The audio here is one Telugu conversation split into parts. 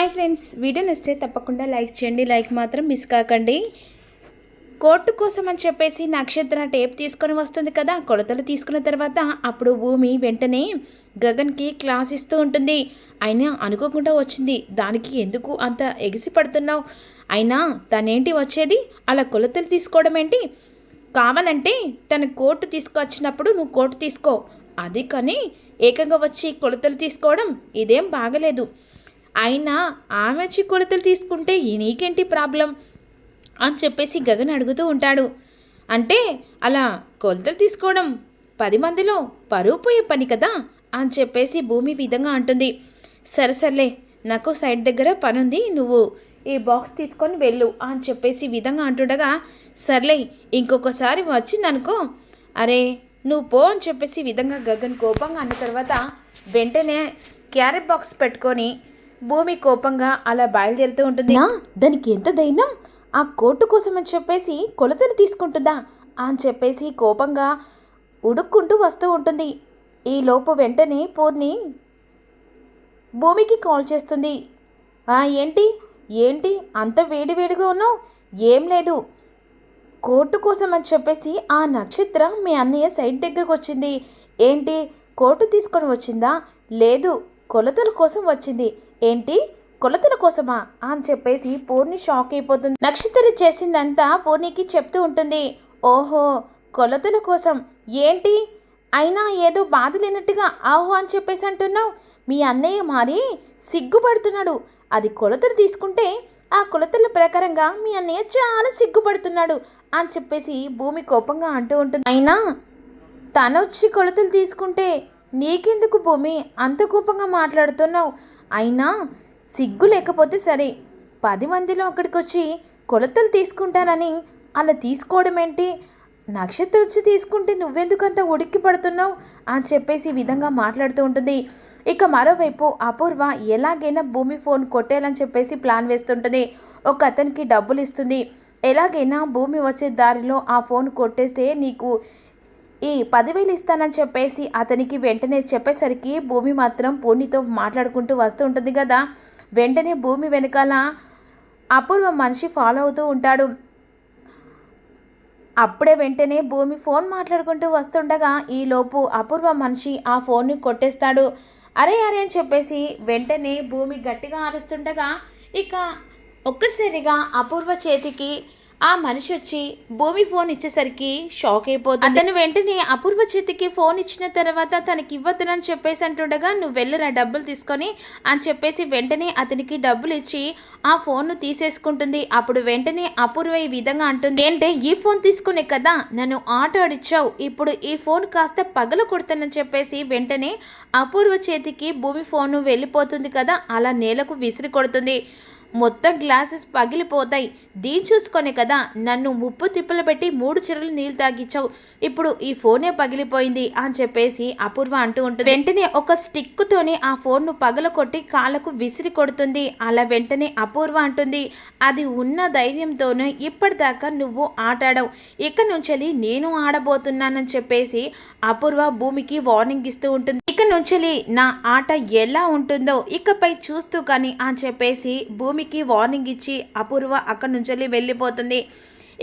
హాయ్ ఫ్రెండ్స్ వీడియో నచ్చితే తప్పకుండా లైక్ చేయండి. లైక్ మాత్రం మిస్ కాకండి. కోర్టు కోసం అని చెప్పేసి నక్షత్ర టేప్ తీసుకొని వస్తుంది కదా కొలతలు తీసుకున్న తర్వాత అప్పుడు భూమి వెంటనే గగన్కి క్లాస్ ఇస్తూ ఉంటుంది. అయినా అనుకోకుండా వచ్చింది. దానికి ఎందుకు అంత ఎగిసి పడుతున్నావు? అయినా తనేంటి వచ్చేది? అలా కొలతలు తీసుకోవడం ఏంటి? కావాలంటే తన కోర్టు తీసుకొచ్చినప్పుడు నువ్వు కోర్టు తీసుకో. అది కానీ ఏకంగా వచ్చి కొలతలు తీసుకోవడం ఇదేం బాగలేదు. అయినా ఆమె వచ్చి కొలతలు తీసుకుంటే నీకేంటి ప్రాబ్లం? అని చెప్పేసి గగన్ అడుగుతూ ఉంటాడు. అంటే అలా కొలతలు తీసుకోవడం పది మందిలో పరువు పోయే పని కదా? అని చెప్పేసి భూమి విధంగా అంటుంది. సరే సర్లే నాకు సైడ్ దగ్గర పని ఉంది నువ్వు ఈ బాక్స్ తీసుకొని వెళ్ళు అని చెప్పేసి విధంగా అంటుండగా సర్లే ఇంకొకసారి వచ్చిందనుకో. అరే నువ్వు పో అని చెప్పేసి విధంగా గగన్ కోపంగా అన్న తర్వాత వెంటనే క్యారెట్ బాక్స్ పెట్టుకొని భూమి కోపంగా అలా బయలుదేరుతూ ఉంటుంది. దానికి ఎంత ధైర్యం? ఆ కోర్టు కోసం అని చెప్పేసి కొలతలు తీసుకుంటుందా? అని చెప్పేసి కోపంగా ఉడుక్కుంటూ వస్తూ ఉంటుంది. ఈ లోపు వెంటనే పూర్ణి భూమికి కాల్ చేస్తుంది. ఏంటి? ఏంటి? అంత వేడి వేడిగా ఉన్నావు? ఏం లేదు. కోర్టు కోసం అని చెప్పేసి ఆ నక్షత్రం మీ అన్నయ్య సైడ్ దగ్గరకు వచ్చింది. ఏంటి? కోర్టు తీసుకొని వచ్చిందా? లేదు. కొలతల కోసం వచ్చింది. ఏంటి? కొలతల కోసమా? అని చెప్పేసి పూర్ణి షాక్ అయిపోతుంది. నక్షత్ర చేసిందంతా పూర్ణికి చెప్తూ ఉంటుంది. ఓహో కొలతల కోసం. ఏంటి? అయినా ఏదో బాధ లేనట్టుగా ఆహో అని చెప్పేసి అంటున్నావు? మీ అన్నయ్య మారి సిగ్గుపడుతున్నాడు. అది కొలతలు తీసుకుంటే ఆ కొలతల ప్రకారంగా మీ అన్నయ్య చాలా సిగ్గుపడుతున్నాడు అని చెప్పేసి భూమి కోపంగా అంటూ ఉంటుంది. అయినా తనొచ్చి కొలతలు తీసుకుంటే నీకెందుకు భూమి? అంత కోపంగా మాట్లాడుతున్నావు. అయినా సిగ్గు లేకపోతే సరే పది మందిలో అక్కడికి వచ్చి కొలతలు తీసుకుంటానని అలా తీసుకోవడం ఏంటి నక్షత్ర వచ్చి తీసుకుంటే నువ్వెందుకు అంత ఉడిక్కి పడుతున్నావు? అని చెప్పేసి ఈ విధంగా మాట్లాడుతూ ఉంటుంది. ఇక మరోవైపు అపూర్వ ఎలాగైనా భూమి ఫోన్ కొట్టేయాలని చెప్పేసి ప్లాన్ వేస్తుంటుంది. ఒక అతనికి డబ్బులు ఇస్తుంది. ఎలాగైనా భూమి వచ్చే దారిలో ఆ ఫోన్ కొట్టేస్తే నీకు ఈ పదివేలు ఇస్తానని చెప్పేసి అతనికి వెంటనే చెప్పేసరికి భూమి మాత్రం పూర్ణితో మాట్లాడుకుంటూ వస్తూ ఉంటుంది కదా. వెంటనే భూమి వెనకాల అపూర్వ మనిషి ఫాలో అవుతూ ఉంటాడు. అప్పుడే వెంటనే భూమి ఫోన్ మాట్లాడుకుంటూ వస్తుండగా ఈలోపు అపూర్వ మనిషి ఆ ఫోన్ని కొట్టేస్తాడు. అరే అరే అని చెప్పేసి వెంటనే భూమి గట్టిగా అరుస్తుండగా ఇక ఒక్కసారిగా అపూర్వ చేతికి ఆ మనిషి వచ్చి భూమి ఫోన్ ఇచ్చేసరికి షాక్ అయిపోతుంది. అతను వెంటనే అపూర్వ చేతికి ఫోన్ ఇచ్చిన తర్వాత తనకి ఇవ్వద్దునని చెప్పేసి అంటుండగా నువ్వు వెళ్ళరా డబ్బులు తీసుకొని అని చెప్పేసి వెంటనే అతనికి డబ్బులు ఇచ్చి ఆ ఫోన్ను తీసేసుకుంటుంది. అప్పుడు వెంటనే అపూర్వ ఈ విధంగా అంటుంది. ఏంటే ఈ ఫోన్ తీసుకునే కదా నన్ను ఆట ఆడిచ్చావు ఇప్పుడు ఈ ఫోన్ కాస్త పగల కొడతానని చెప్పేసి వెంటనే అపూర్వ చేతికి భూమి ఫోను వెళ్ళిపోతుంది కదా అలా నేలకు విసిరి కొడుతుంది. మొత్తం గ్లాసెస్ పగిలిపోతాయి. దీని చూసుకొనే కదా నన్ను ముప్పు తిప్పలు పెట్టి మూడు చెరువులు నీళ్ళు తాగించావు ఇప్పుడు ఈ ఫోనే పగిలిపోయింది అని చెప్పేసి అపూర్వ అంటూ ఉంటుంది. వెంటనే ఒక స్టిక్కుతోనే ఆ ఫోన్ను పగల కొట్టి కాళ్ళకు విసిరి కొడుతుంది. అలా వెంటనే అపూర్వ అంటుంది అది ఉన్న ధైర్యంతోనే ఇప్పటిదాకా నువ్వు ఆటాడవు. ఇక నుంచెలి నేను ఆడబోతున్నానని చెప్పేసి అపూర్వ భూమికి వార్నింగ్ ఇస్తూ ఉంటుంది. ఇక నుంచెలి నా ఆట ఎలా ఉంటుందో ఇకపై చూస్తూ కానీ అని చెప్పేసి భూమి భూమికి వార్నింగ్ ఇచ్చి అపూర్వ అక్కడి నుంచి వెళ్ళిపోతుంది.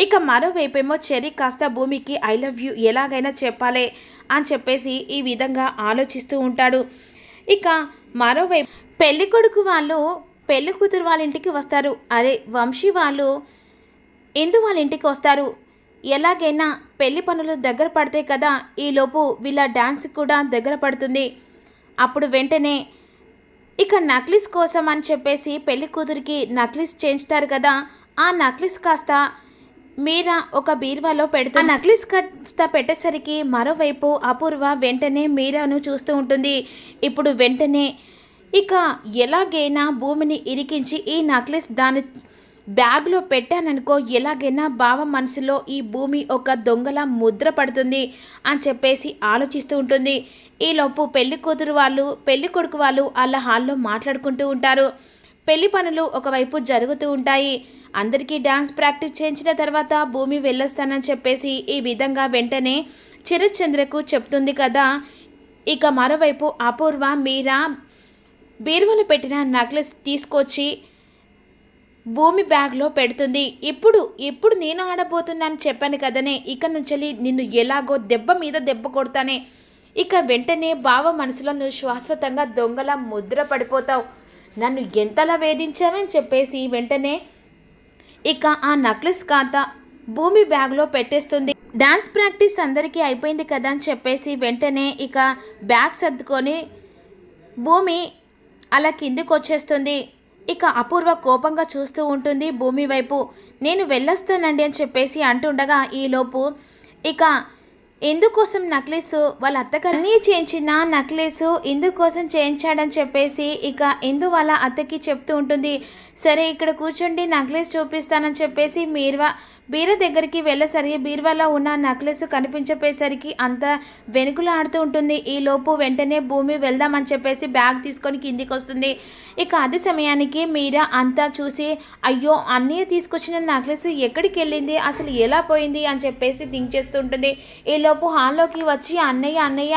ఇక మరోవైపేమో చెరి కాస్త భూమికి ఐ లవ్ యూ ఎలాగైనా చెప్పాలి అని చెప్పేసి ఈ విధంగా ఆలోచిస్తూ ఉంటాడు. ఇక మరోవైపు పెళ్ళి కొడుకు వాళ్ళు పెళ్ళి కూతురు వాళ్ళ ఇంటికి వస్తారు. అరే వంశీ వాళ్ళు ఇందు వాళ్ళ ఇంటికి వస్తారు? ఎలాగైనా పెళ్ళి పనులు దగ్గర పడితే కదా ఈలోపు వీళ్ళ డ్యాన్స్ కూడా దగ్గర పడుతుంది. అప్పుడు వెంటనే ఇక నక్లిస్ కోసం అని చెప్పేసి పెళ్ళి కూతురికి నక్లిస్ చేయించుతారు కదా ఆ నక్లిస్ కాస్త మీరా ఒక బీర్వాలో పెడుతూ నక్లిస్ కాస్త పెట్టేసరికి మరోవైపు అపూర్వ వెంటనే మీరాను చూస్తూ ఉంటుంది. ఇప్పుడు వెంటనే ఇక ఎలాగైనా భూమిని ఇరికించి ఈ నక్లిస్ దాని బ్యాగ్లో పెట్టాననుకో ఎలాగైనా బావ మనసులో ఈ భూమి ఒక దొంగల ముద్ర పడుతుంది అని చెప్పేసి ఆలోచిస్తూ ఉంటుంది. ఈలోపు పెళ్ళి కూతురు వాళ్ళు పెళ్ళి కొడుకు వాళ్ళు వాళ్ళ హాల్లో మాట్లాడుకుంటూ ఉంటారు. పెళ్ళి పనులు ఒకవైపు జరుగుతూ ఉంటాయి. అందరికీ డ్యాన్స్ ప్రాక్టీస్ చేయించిన తర్వాత భూమి వెళ్ళొస్తానని చెప్పేసి ఈ విధంగా వెంటనే చిరచంద్రకు చెప్తుంది కదా. ఇక మరోవైపు అపూర్వ మీరా బీరువలు పెట్టిన నక్లెస్ తీసుకొచ్చి భూమి బ్యాగ్లో పెడుతుంది. ఇప్పుడు ఇప్పుడు నేను ఆడబోతున్నాను చెప్పాను కదనే ఇక నుంచి నిన్ను ఎలాగో దెబ్బ మీద దెబ్బ కొడతానే ఇక వెంటనే బావ మనసులో నువ్వు శాశ్వతంగా దొంగల ముద్ర పడిపోతావు. నన్ను ఎంతలా వేధించావని చెప్పేసి వెంటనే ఇక ఆ నక్లెస్ ఖాతా భూమి బ్యాగ్లో పెట్టేస్తుంది. డాన్స్ ప్రాక్టీస్ అందరికీ అయిపోయింది కదా అని చెప్పేసి వెంటనే ఇక బ్యాగ్ సర్దుకొని భూమి అలా కిందికి వచ్చేస్తుంది. ఇక అపూర్వ కోపంగా చూస్తూ ఉంటుంది భూమి వైపు. నేను వెళ్ళొస్తానండి అని చెప్పేసి అంటుండగా ఈలోపు ఇక ఎందుకోసం నక్లెస్ వాళ్ళ అత్తగారిని చేయించిన నక్లెస్ ఇందుకోసం చేయించాడని చెప్పేసి ఇక ఇందు వాళ్ళ అత్తకి చెప్తూ ఉంటుంది. సరే ఇక్కడ కూర్చోండి నక్లెస్ చూపిస్తానని చెప్పేసి మీర్వా బీర దగ్గరికి వెళ్ళసరికి బీర్వాలో ఉన్న నక్లెస్ కనిపించపోయేసరికి అంత వెనుకలాడుతూ ఉంటుంది. ఈ లోపు వెంటనే భూమి వెళ్దామని చెప్పేసి బ్యాగ్ తీసుకొని కిందికి వస్తుంది. ఇక అదే సమయానికి మీరా అంతా చూసి అయ్యో అన్నయ్య తీసుకొచ్చిన నక్లెస్ ఎక్కడికి వెళ్ళింది? అసలు ఎలా పోయింది? అని చెప్పేసి థింక్ చేస్తూ ఉంటుంది. ఈ లోపు హాల్లోకి వచ్చి అన్నయ్య అన్నయ్య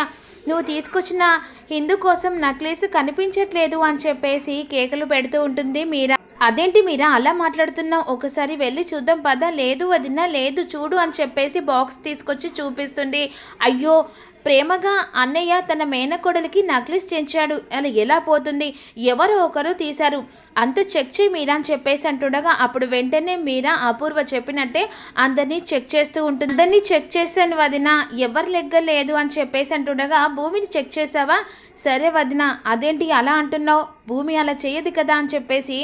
నువ్వు తీసుకొచ్చిన హిందూ కోసం నక్లెస్ కనిపించట్లేదు అని చెప్పేసి కేకలు పెడుతూ ఉంటుంది మీరా. అదేంటి మీరా అలా మాట్లాడుతున్నావు? ఒకసారి వెళ్ళి చూద్దాం పద. లేదు వదిన లేదు చూడు అని చెప్పేసి బాక్స్ తీసుకొచ్చి చూపిస్తుంది. అయ్యో ప్రేమగా అన్నయ్య తన మేనకోడలికి నక్లెస్ చేయించాడు. అలా ఎలా పోతుంది? ఎవరో ఒకరు తీశారు. అంత చెక్ చేయి మీరా అని చెప్పేసి అంటుండగా అప్పుడు వెంటనే మీరా అపూర్వ చెప్పినట్టే అందరినీ చెక్ చేస్తూ ఉంటుంది. అందరినీ చెక్ చేశాను వదిన. ఎవరు లెగ్గ లేదు అని చెప్పేసి అంటుండగా భూమిని చెక్ చేసావా సరే వదిన. అదేంటి అలా అంటున్నావు? భూమి అలా చేయదు కదా అని చెప్పేసి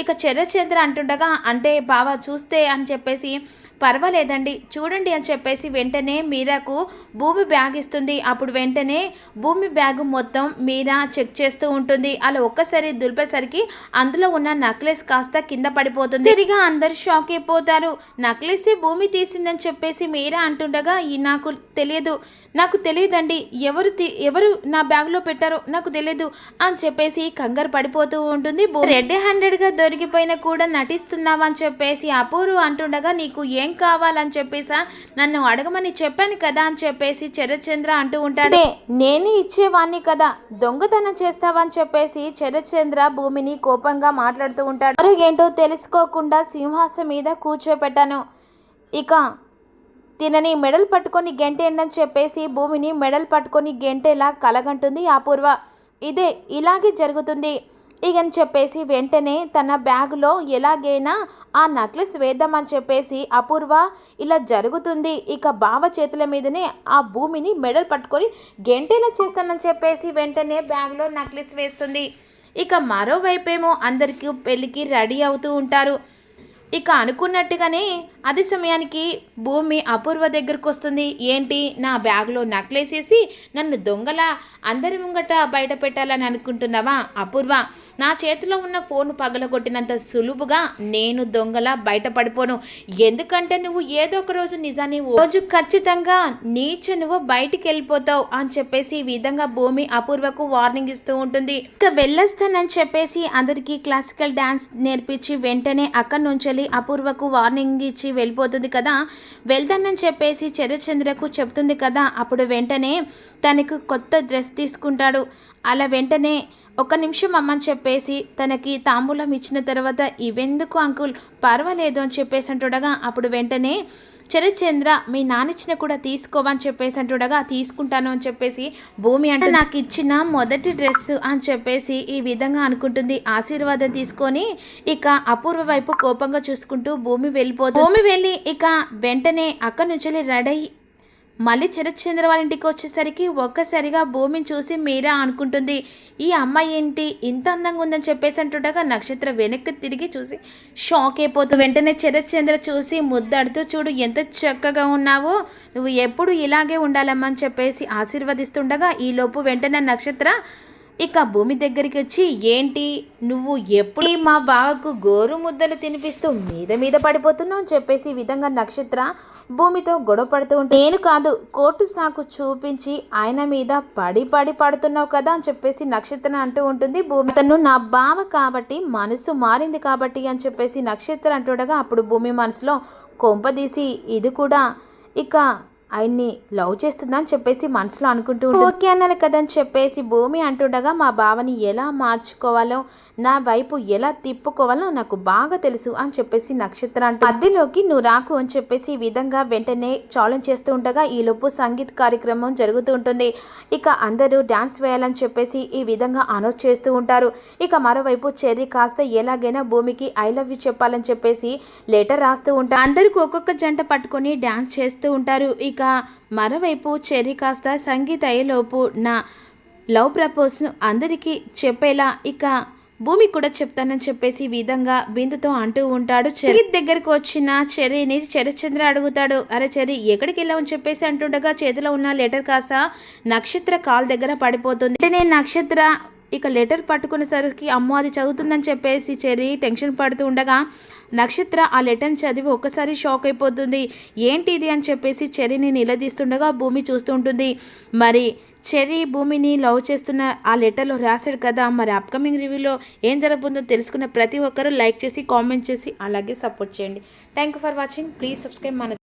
ఇక చంద్ర అంటుండగా అంటే బావా చూస్తే అని చెప్పేసి పర్వాలేదండి. చూడండి అని చెప్పేసి వెంటనే మీరాకు భూమి బ్యాగ్ ఇస్తుంది. అప్పుడు వెంటనే భూమి బ్యాగ్ మొత్తం మీరా చెక్ చేస్తూ ఉంటుంది. అలా ఒక్కసారి దులిపేసరికి అందులో ఉన్న నక్లెస్ కాస్త కింద పడిపోతుంది. తిరిగా అందరు షాక్ అయిపోతారు. నక్లెస్ భూమి తీసిందని చెప్పేసి మీరా అంటుండగా ఈ నాకు తెలియదు. నాకు తెలియదండి ఎవరు ఎవరు నా బ్యాగ్లో పెట్టారో నాకు తెలియదు అని చెప్పేసి కంగారు పడిపోతూ ఉంటుంది. బో- రెడ్ హ్యాండెడ్గా దొరికిపోయినా కూడా నటిస్తున్నావు అని చెప్పేసి అపూర్వ అంటుండగా నీకు ఏం కావాలని చెప్పేసా? నన్ను అడగమని చెప్పాను కదా అని చెప్పేసి చరచంద్ర అంటూ ఉంటాడే. నేనే ఇచ్చేవాణ్ణి కదా దొంగతనం చేస్తావని చెప్పేసి చరచంద్ర భూమిని కోపంగా మాట్లాడుతూ ఉంటాడు. ఏంటో తెలుసుకోకుండా సింహాసం మీద కూర్చోపెట్టాను. ఇక తినని మెడల్ పట్టుకొని గెంటేనని చెప్పేసి భూమిని మెడల్ పట్టుకొని గెంటేలా కలగంటుంది అపూర్వ. ఇదే ఇలాగే జరుగుతుంది. ఇకని చెప్పేసి వెంటనే తన బ్యాగులో ఎలాగైనా ఆ నక్లెస్ వేద్దామని చెప్పేసి అపూర్వ ఇలా జరుగుతుంది. ఇక బావ చేతుల మీదనే ఆ భూమిని మెడల్ పట్టుకొని గెంటేలా చేస్తానని చెప్పేసి వెంటనే బ్యాగ్లో నక్లెస్ వేస్తుంది. ఇక మరోవైపేమో అందరికీ పెళ్ళికి రెడీ అవుతూ ఉంటారు. ఇక అనుకున్నట్టుగానే అదే సమయానికి భూమి అపూర్వ దగ్గరకు వస్తుంది. ఏంటి? నా బ్యాగ్లో నక్లేసేసి నన్ను దొంగల అందరి ముంగట బయట పెట్టాలని అనుకుంటున్నావా అపూర్వ? నా చేతిలో ఉన్న ఫోన్ పగలగొట్టినంత సులువుగా నేను దొంగల బయటపడిపోను ఎందుకంటే నువ్వు ఏదో ఒక రోజు నిజాన్ని రోజు ఖచ్చితంగా నీచ నువ్వు బయటికి వెళ్ళిపోతావు అని చెప్పేసి ఈ విధంగా భూమి అపూర్వకు వార్నింగ్ ఇస్తూ ఉంటుంది. ఇక వెళ్ళొస్తానని చెప్పేసి అందరికీ క్లాసికల్ డ్యాన్స్ నేర్పించి వెంటనే అక్కడి నుంచి అపూర్వకు వార్నింగ్ ఇచ్చి వెళ్ళిపోతుంది కదా. వెళ్తానని చెప్పేసి చరచంద్రకు చెప్తుంది కదా. అప్పుడు వెంటనే తనకు కొత్త డ్రెస్ తీసుకుంటాడు. అలా వెంటనే ఒక నిమిషం అమ్మని చెప్పేసి తనకి తాంబూలం ఇచ్చిన తర్వాత ఇవెందుకు అంకుల్? పర్వాలేదు అని చెప్పేసి అంటుండగా అప్పుడు వెంటనే చరిచంద్ర మీ నానిచ్చిన కూడా తీసుకోవని చెప్పేసి అంటుండగా తీసుకుంటాను అని చెప్పేసి భూమి అంటే నాకు ఇచ్చిన మొదటి డ్రెస్ అని చెప్పేసి ఈ విధంగా అనుకుంటుంది. ఆశీర్వాదం తీసుకొని ఇక అపూర్వ వైపు కోపంగా చూసుకుంటూ భూమి వెళ్ళిపోతుంది భూమి వెళ్ళి ఇక వెంటనే అక్కడి నుంచి రెడీ అయ్యి మళ్ళీ చరచంద్ర వాళ్ళ ఇంటికి వచ్చేసరికి ఒక్కసారిగా భూమిని చూసి మీరా అనుకుంటుంది. ఈ అమ్మాయి ఏంటి? ఇంత అందంగా ఉందని చెప్పేసి అంటుండగా నక్షత్ర వెనక్కి తిరిగి చూసి షాక్ అయిపోతుంది వెంటనే చరచంద్ర చూసి ముద్దాడుతూ చూడు ఎంత చక్కగా ఉన్నావో. నువ్వు ఎప్పుడు ఇలాగే ఉండాలమ్మా అని చెప్పేసి ఆశీర్వదిస్తుండగా ఈలోపు వెంటనే నక్షత్ర ఇక భూమి దగ్గరికి వచ్చి ఏంటి? నువ్వు ఎప్పుడు మా బావకు గోరు ముద్దలు తినిపిస్తూ మీద మీద పడిపోతున్నావు? అని చెప్పేసి విధంగా నక్షత్ర భూమితో గొడవ పడుతూ ఉంటే నేను కాదు కోర్టు సాకు చూపించి ఆయన మీద పడి పడి పడుతున్నావు కదా? అని చెప్పేసి నక్షత్ర అంటూ ఉంటుంది. భూమి తను నా బావ కాబట్టి మనసు మారింది కాబట్టి అని చెప్పేసి నక్షత్ర అంటుండగా అప్పుడు భూమి మనసులో కొంపదీసి ఇది కూడా ఇక ఆయన్ని లవ్ చేస్తుందా అని చెప్పేసి మనసులో అనుకుంటూ ఉంటుంది. ఓకే అనాలి కదని చెప్పేసి భూమి అంటుండగా మా బావని ఎలా మార్చుకోవాలో నా వైపు ఎలా తిప్పుకోవాలో నాకు బాగా తెలుసు అని చెప్పేసి నక్షత్ర అంటూ మధ్యలోకి నువ్వు రాకు అని చెప్పేసి ఈ విధంగా వెంటనే ఛాలెంజ్ చేస్తూ ఉండగా ఈలోపు సంగీత్ కార్యక్రమం జరుగుతూ ఉంటుంది. ఇక అందరూ డ్యాన్స్ వేయాలని చెప్పేసి ఈ విధంగా అనౌన్స్ చేస్తూ ఉంటారు. ఇక మరోవైపు చెర్రీ కాస్త ఎలాగైనా భూమికి ఐ లవ్ యూ చెప్పాలని చెప్పేసి లెటర్ రాస్తూ ఉంటారు. అందరికి ఒక్కొక్క జంట పట్టుకొని డ్యాన్స్ చేస్తూ ఉంటారు. ఇక మరోవైపు చెర్రీ కాస్త సంగీత అయ్యేలోపు నా లవ్ ప్రపోజ్ను అందరికీ చెప్పేలా ఇక భూమి కూడా చెప్తానని చెప్పేసి విధంగా బిందుతో అంటూ ఉంటాడు చెర్రీ. దగ్గరకు వచ్చిన చెర్రీని చెరచంద్ర అడుగుతాడు అరే చెర్రీ ఎక్కడికి వెళ్ళామని చెప్పేసి అంటుండగా చేతిలో ఉన్న లెటర్ కాస్త నక్షత్ర కాల్ దగ్గర పడిపోతుంది. వెంటనే నక్షత్ర ఇక లెటర్ పట్టుకునేసరికి అమ్మో అది చదువుతుందని చెప్పేసి చెర్రీ టెన్షన్ పడుతూ ఉండగా నక్షత్ర ఆ లెటర్ని చదివి ఒక్కసారి షాక్ అయిపోతుంది. ఏంటి ఇది అని చెప్పేసి చెరిని నిలదీస్తుండగా భూమి చూస్తుంటుంది మరి చెర్రీ భూమిని లవ్ చేస్తున్న ఆ లెటర్లో రాశాడు కదా మరి అప్కమింగ్ రివ్యూలో ఏం జరగబోతుందో తెలుసుకున్న ప్రతి ఒక్కరూ లైక్ చేసి కామెంట్ చేసి అలాగే సపోర్ట్ చేయండి. Thank you for watching. Please subscribe మన